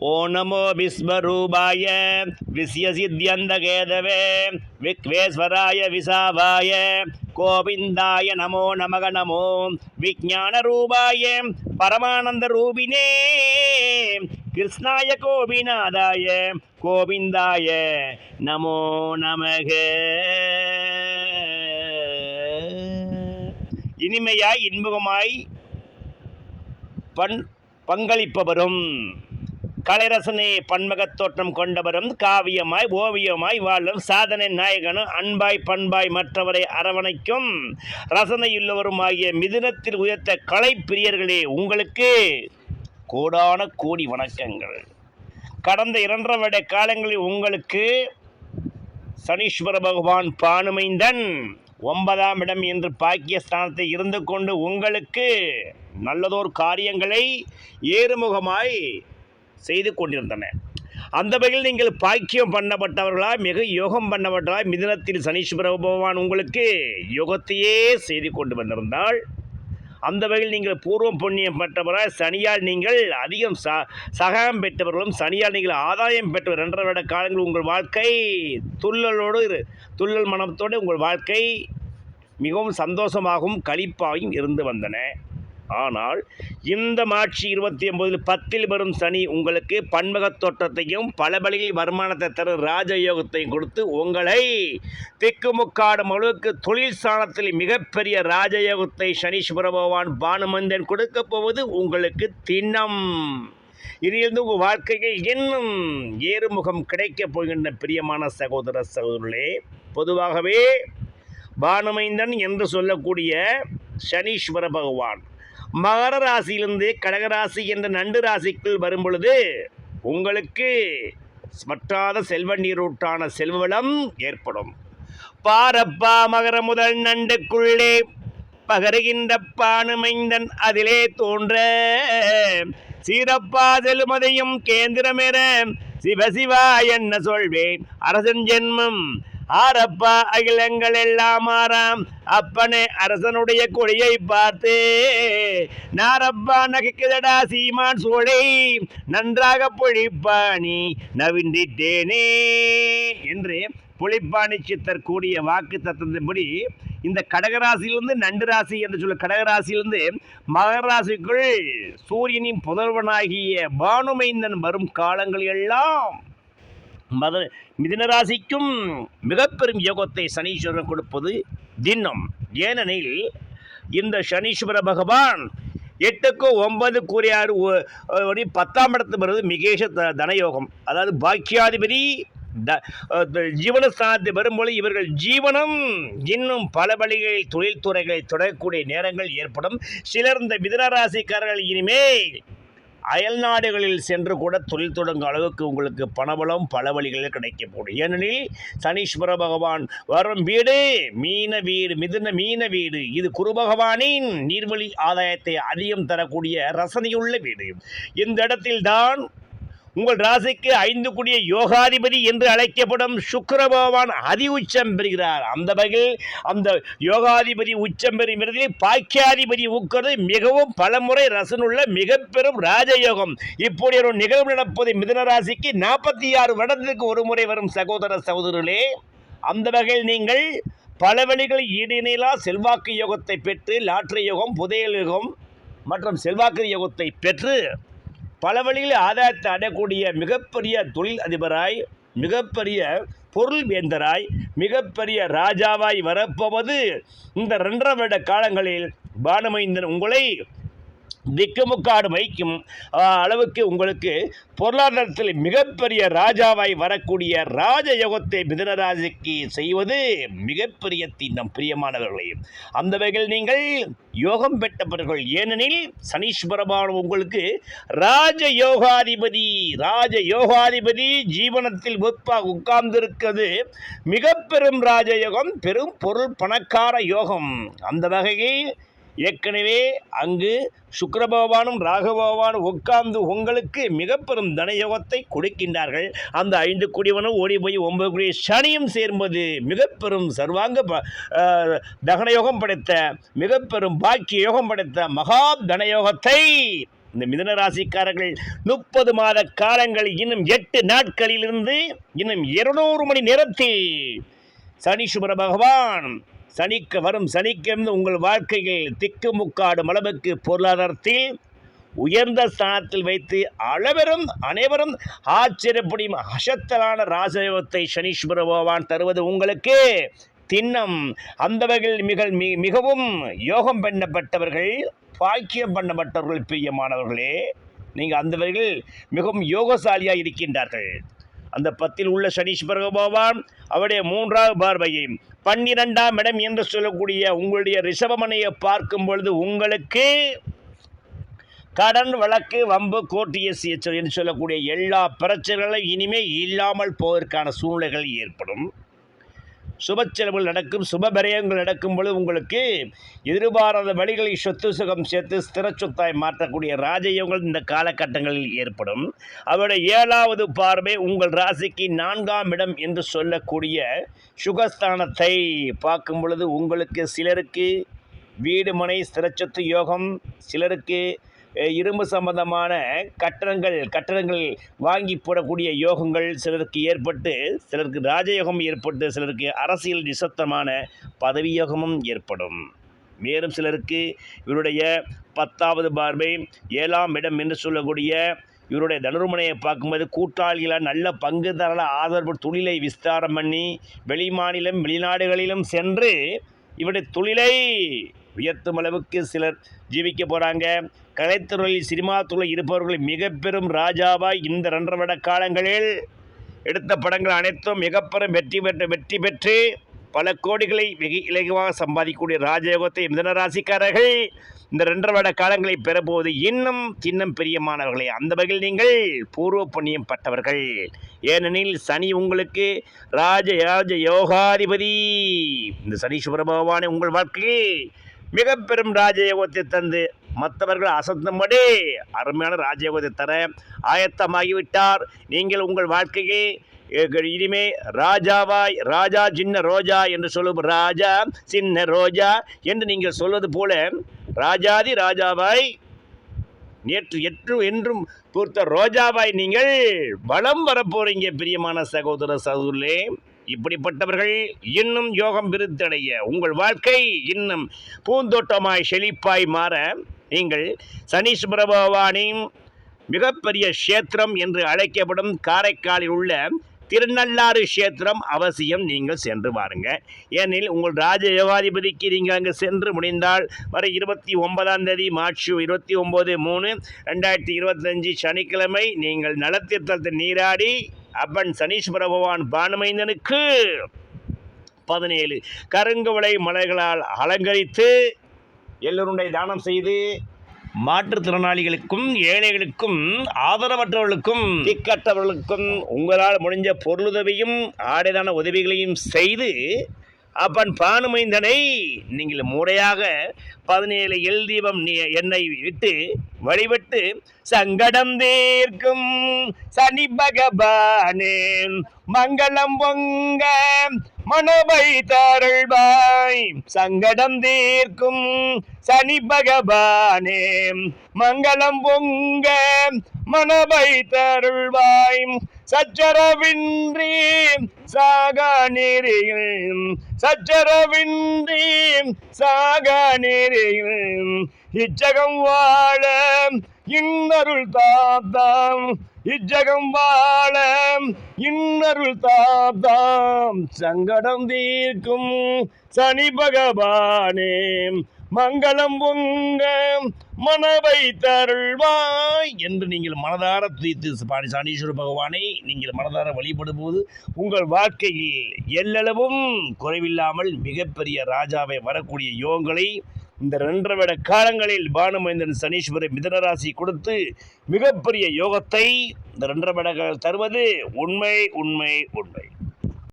ஓ நமோ விஸ்வரூபாய விஸ்யசித்யந்தகேதவே விக்வேஸ்வராய விசாவாய கோவிந்தாய நமோ நமக நமோ விஜான ரூபாய பரமானந்த ரூபினே கிருஷ்ணாய கோபிநாதாய கோவிந்தாய நமோ நமக இனிமையாய் இன்பகமாய் பண் பங்களிப்பவரும். கலைரசனை பன்மகத் தோற்றம் கொண்டவரும் காவியமாய் ஓவியமாய் வாழும் சாதனை நாயகனும் அன்பாய் பண்பாய் மற்றவரை அரவணைக்கும் ரசனையுள்ளவருமாகிய மிதுனத்தில் உயர்த்த கலை பிரியர்களே உங்களுக்கு கோடான கோடி வணக்கங்கள். கடந்த இரண்டரை வருட காலங்களில் உங்களுக்கு சனீஸ்வர பகவான் பானுமைந்தன் ஒன்பதாம் இடம் என்று பாக்கியஸ்தானத்தை இருந்து கொண்டு உங்களுக்கு நல்லதோர் காரியங்களை ஏறுமுகமாய் செய்து கொண்டிருந்தன. அந்த வகையில் நீங்கள் பாக்கியம் பண்ணப்பட்டவர்களா மிக யோகம் பண்ணப்பட்டவர்களா மிதினத்தில் சனீஸ்வர பகவான் உங்களுக்கு யோகத்தையே செய்து கொண்டு வந்திருந்தால் அந்த வகையில் நீங்கள் பூர்வம் புண்ணியம் பெற்றவரால் சனியால் நீங்கள் அதிகம் ச சகாயம் பெற்றவர்களும் சனியால் நீங்கள் ஆதாயம் பெற்றவர் ரெண்டரை வருட காலங்கள் உங்கள் வாழ்க்கை துள்ளலோடு இரு- துள்ளல் மனத்தோடு உங்கள் வாழ்க்கை மிகவும் சந்தோஷமாகவும் கழிப்பாகவும் இருந்து வந்தன. ஆனால் இந்த மார்ச் இருபத்தி ஒன்பதில் பத்தில் வரும் சனி உங்களுக்கு பன்மகத் தோற்றத்தையும் பல வழியில் வருமானத்தை தரும் ராஜயோகத்தையும் கொடுத்து உங்களை திக்குமுக்காடும் அளவுக்கு தொழில் ஸ்தானத்தில் மிகப்பெரிய ராஜயோகத்தை சனீஸ்வர பகவான் பானுமந்தன் கொடுக்க போவது உங்களுக்கு திண்ணம். இதிலிருந்து உங்கள் வாழ்க்கையில் இன்னும் ஏறுமுகம் கிடைக்கப் போகின்ற பிரியமான சகோதர சகோதரர்களே பொதுவாகவே பானுமைந்தன் என்று சொல்லக்கூடிய சனீஸ்வர பகவான் மகர ராசியிலிருந்து கடகராசி என்ற நண்டு ராசிக்குள் வரும் பொழுது உங்களுக்கு மற்றாத செல்வ நீரூட்டான செல்வளம் ஏற்படும். பாரப்பா மகர முதல் நண்டுக்குள்ளே பகருகின்ற பானுமைந்தன் அதிலே தோன்ற. சீரப்பா செல்லுமதையும் கேந்திரமெற. சிவசிவா என்ன சொல்வேன்? அரசன் ஜென்மம் ஆரப்பா அகிலங்கள் எல்லாம் ஆறாம். அப்பனே அரசனுடைய கொடியை பார்த்து நாரப்பா நகைக்குதடா சீமான் சோழை நன்றாக பொழிப்பாணி நவிந்திட்டேனே என்று புலிப்பாணி சித்தர் கூடிய வாக்கு தத்துவத்தின்படி இந்த கடகராசியிலிருந்து நண்டு ராசி என்று சொல்ல கடகராசியிலிருந்து மகர ராசிக்குள் சூரியனின் புதல்வனாகிய பானுமைந்தன் வரும் காலங்கள் எல்லாம் மத மிதினராசிக்கும் மிகப்பெரும் யோகத்தை சனீஸ்வரன் கொடுப்பது தினம் ஏனெனில் இந்த சனீஸ்வர பகவான் எட்டுக்கு ஒன்பது கூறியாறு பத்தாம் இடத்து வருவது மிகேஷ த தனயோகம். அதாவது பாக்கியாதிபதி த ஜீவனஸ்தானத்தை வரும்போது இவர்கள் ஜீவனம் இன்னும் பல வழிகளில் தொழில்துறைகளை தொடரக்கூடிய நேரங்கள் ஏற்படும். சிலர் இந்த மிதனராசிக்காரர்கள் இனிமேல் அயல் நாடுகளில் சென்று கூட தொழில் தொடங்கும் அளவுக்கு உங்களுக்கு பணபலம் பல வழிகளில் கிடைக்கப்படும். ஏனெனில் சனீஸ்வர பகவான் வரும் வீடு மீன வீடு மிதுன மீன வீடு இது குரு பகவானின் நீர்வழி ஆதாயத்தை அதிகம் தரக்கூடிய ரசனையுள்ள வீடு. இந்த இடத்தில்தான் உங்கள் ராசிக்கு ஐந்து கூடிய யோகாதிபதி என்று அழைக்கப்படும் சுக்கர பகவான் அதி உச்சம் பெறுகிறார். அந்த வகையில் அந்த யோகாதிபதி உச்சம் பெறும் விருதில் பாக்கியாதிபதி உட்கிறது மிகவும் பலமுறை ரசனுள்ள மிக பெரும் ராஜயோகம். இப்படி ஒரு நிகழ்வு நடப்பது மிதன ராசிக்கு நாற்பத்தி ஆறு வருடத்திற்கு ஒரு முறை வரும் சகோதர சகோதரர்களே அந்த வகையில் நீங்கள் பல வழிகளில் ஈடுநிலா செல்வாக்கு யோகத்தை பெற்று லாட்டரி யோகம் புதையல் யோகம் மற்றும் செல்வாக்கு யோகத்தை பெற்று பல வழிகளில் ஆதாயத்தை அடையக்கூடிய மிகப்பெரிய தொழில் அதிபராய் மிகப்பெரிய பொருள் வேந்தராய் மிகப்பெரிய ராஜாவாய் வரப்போவது இந்த ரெண்டரை வருட காலங்களில் பானுமைந்தன் உங்களை திக்குமுக்காடு வைக்கும் அளவுக்கு உங்களுக்கு பொருளாதாரத்தில் மிகப்பெரிய ராஜாவாய் வரக்கூடிய ராஜயோகத்தை மிதனராசிக்கு செய்வது மிகப்பெரிய தீண்டம் பிரியமானவர்களே. அந்த வகையில் நீங்கள் யோகம் பெற்றவர்கள் ஏனெனில் சனீஸ்வரமான உங்களுக்கு ராஜ யோகாதிபதி ராஜ யோகாதிபதி ஜீவனத்தில் ஒப்பாக உட்கார்ந்திருக்கிறது. மிக பெரும் ராஜயோகம் பெரும் பொருள் பணக்கார யோகம். அந்த வகையில் ஏற்கனவே அங்கு சுக்கரபகவானும் பகவானும் உட்கார்ந்து உங்களுக்கு மிக பெரும் தனயோகத்தை கொடுக்கின்றார்கள். அந்த ஐந்து குடிவனும் ஓடி போய் ஒன்பது குடி சனியும் சேர்வது மிக பெரும் சர்வாங்க ப- தகனயோகம் படைத்த மிக பெரும் பாக்கிய யோகம் படைத்த மகா தனயோகத்தை இந்த மிதன ராசிக்காரர்கள் முப்பது மாத காலங்கள் இன்னும் எட்டு நாட்களிலிருந்து இன்னும் இருநூறு மணி நேரத்தில் சனீஸ்வர பகவான் சனிக்க வரும் சனிக்கிழமை உங்கள் வாழ்க்கையில் திக்குமுக்காடும் அளவுக்கு பொருளாதாரத்தில் உயர்ந்த ஸ்தானத்தில் வைத்து அளவரும் அனைவரும் ஆச்சரியப்படியும் அசத்தலான ராஜயோகத்தை சனீஸ்வர பகவான் தருவது உங்களுக்கு திண்ணம். அந்த வகையில் மிக மிகவும் யோகம் பண்ணப்பட்டவர்கள் பாக்கியம் பண்ணப்பட்டவர்கள் பிரியமானவர்களே நீங்கள் அந்த வகையில் மிகவும் யோகசாலியாக இருக்கின்றார்கள். அந்த பத்தில் உள்ள சனீஸ்வர பகவான் அவருடைய மூன்றாவது பார்வையை பன்னிரெண்டாம் இடம் என்று சொல்லக்கூடிய உங்களுடைய ரிஷபமனையை பார்க்கும் பொழுது உங்களுக்கு கடன் வழக்கு வம்பு கோர்ட்டு எஸ் என்று சொல்லக்கூடிய எல்லா பிரச்சனைகளும் இனிமேல் இல்லாமல் போவதற்கான சூழ்நிலைகள் ஏற்படும். சுப செலவுகள் நடக்கும் சுப நடக்கும் பொழுது உங்களுக்கு எதிர்பாராத வழிகளை சொத்து சுகம் சேர்த்து ஸ்திர சொத்தாய் மாற்றக்கூடிய ராஜயோகங்கள் இந்த காலகட்டங்களில் ஏற்படும். அவருடைய ஏழாவது பார்வை உங்கள் ராசிக்கு நான்காம் இடம் என்று சொல்லக்கூடிய சுகஸ்தானத்தை பார்க்கும் பொழுது உங்களுக்கு சிலருக்கு வீடு மனை ஸ்திரச்சொத்து யோகம் சிலருக்கு இரும்பு சம்பந்தமான கட்டணங்கள் கட்டடங்கள் வாங்கி போடக்கூடிய யோகங்கள் சிலருக்கு ஏற்பட்டு சிலருக்கு ராஜயோகம் ஏற்பட்டு சிலருக்கு அரசியல் நிசத்தமான பதவி யோகமும் ஏற்படும். மேலும் சிலருக்கு இவருடைய பத்தாவது பார்வை ஏழாம் இடம் என்று சொல்லக்கூடிய இவருடைய தனுர்மனையை பார்க்கும்போது கூட்டாளிகளால் நல்ல பங்குதாரர்கள ஆதரவு தொழிலை விஸ்தாரம் பண்ணி வெளிமாநிலம் வெளிநாடுகளிலும் சென்று இவருடைய தொழிலை உயர்த்தும் அளவுக்கு சிலர் ஜீவிக்க போகிறாங்க கலைத்துறையில் சினிமா துறையில் இருப்பவர்கள் மிக பெரும் ராஜாவாய் இந்த ரெண்டரை வருட காலங்களில் எடுத்த படங்கள் அனைத்தும் மிகப்பெரும் வெற்றி பெற்று வெற்றி பெற்று பல கோடிகளை வெகு இலகுவாக சம்பாதிக்கக்கூடிய ராஜயோகத்தை மிதன ராசிக்காரர்கள் இந்த ரெண்டரை வருட காலங்களை பெறபோது இன்னும் சின்னம் பெரியமானவர்களே. அந்த வகையில் நீங்கள் பூர்வ புண்ணியம் பட்டவர்கள். ஏனெனில் சனி உங்களுக்கு ராஜ ராஜ யோகாதிபதி. இந்த சனீஸ்வர பகவானை உங்கள் வாழ்க்கையில் மிக பெரும் ராஜயோகத்தை தந்து மற்றவர்கள் அசந்தபடி அருமையான ராஜயோகத்தை தர ஆயத்தமாகிவிட்டார். நீங்கள் உங்கள் வாழ்க்கையை இனிமே ராஜாவாய் ராஜா சின்ன ரோஜா என்று சொல்லும் ராஜா சின்ன ரோஜா என்று நீங்கள் சொல்வது போல ராஜாதி ராஜாவாய் நேற்று எற்று என்றும் பொறுத்த ரோஜாவாய் நீங்கள் வளம் வரப்போறீங்க பிரியமான சகோதர சகோதரே இப்படிப்பட்டவர்கள் இன்னும் யோகம் விருத்தடைய உங்கள் வாழ்க்கை இன்னும் பூந்தோட்டமாய் செழிப்பாய் மாற நீங்கள் சனீஸ்வர பகவானின் மிகப்பெரிய க்ஷேத்திரம் என்று அழைக்கப்படும் காரைக்காலில் உள்ள திருநள்ளாறு க்ஷேத்திரம் அவசியம் நீங்கள் சென்று பாருங்க ஏனெனில் உங்கள் ராஜ ஜவாதிபதிக்கு நீங்கள் அங்கே சென்று முடிந்தால் வர இருபத்தி ஒன்பதாம் தேதி மார்ச் இருபத்தி ஒம்பது மூணு ரெண்டாயிரத்தி இருபத்தஞ்சி சனிக்கிழமை நீங்கள் நலத்தீர்த்தத்தில் நீராடி அப்பன் சனீஸ்வர பகவான் பானுமைந்தனுக்கு பதினேழு கருங்குவளை மலைகளால் அலங்கரித்து எல்லோருடைய தானம் செய்து மாற்றுத்திறனாளிகளுக்கும் ஏழைகளுக்கும் ஆதரவற்றவர்களுக்கும் திக்கற்றவர்களுக்கும் உங்களால் முடிஞ்ச பொருளுதவியும் ஆடைதான உதவிகளையும் செய்து அப்பன் பானுமைந்தனை நீங்கள் முறையாக பதினேழு எல் தீபம் நீ- என்னை விட்டு வழிபட்டு சங்கடம் தீர்க்கும் சனி பகவானே மங்களம் பொங்க மனவை தருள்வாய். சங்கடம் தீர்க்கும் சனி பகவானே மங்களம் பொங்க மனவை தருள்வாய். சச்சரவின்றி சாக நெறியில் சச்சரவின்றி சாக நெறியில் இச்சகம் வாழ இன்னருள் தாத்தாம் இச்சகம் வாழ இன்னருள் தாத்தாம் சங்கடம் தீர்க்கும் சனி பகவானே மங்களம் பொங்க மனவை தருள்வாய் என்று நீங்கள் மனதார துதித்து பாடி சாணீஸ்வர பகவானை நீங்கள் மனதார வழிபடும் போது உங்கள் வாழ்க்கையில் எல்லளவும் குறைவில்லாமல் மிகப்பெரிய ராஜாவை வரக்கூடிய யோகங்களை இந்த ரெண்டரை வருட காலங்களில் பானுமைந்தன் சனீஸ்வரர் மிதனராசி கொடுத்து மிகப்பெரிய யோகத்தை இந்த ரெண்டரை தருவது உண்மை உண்மை உண்மை.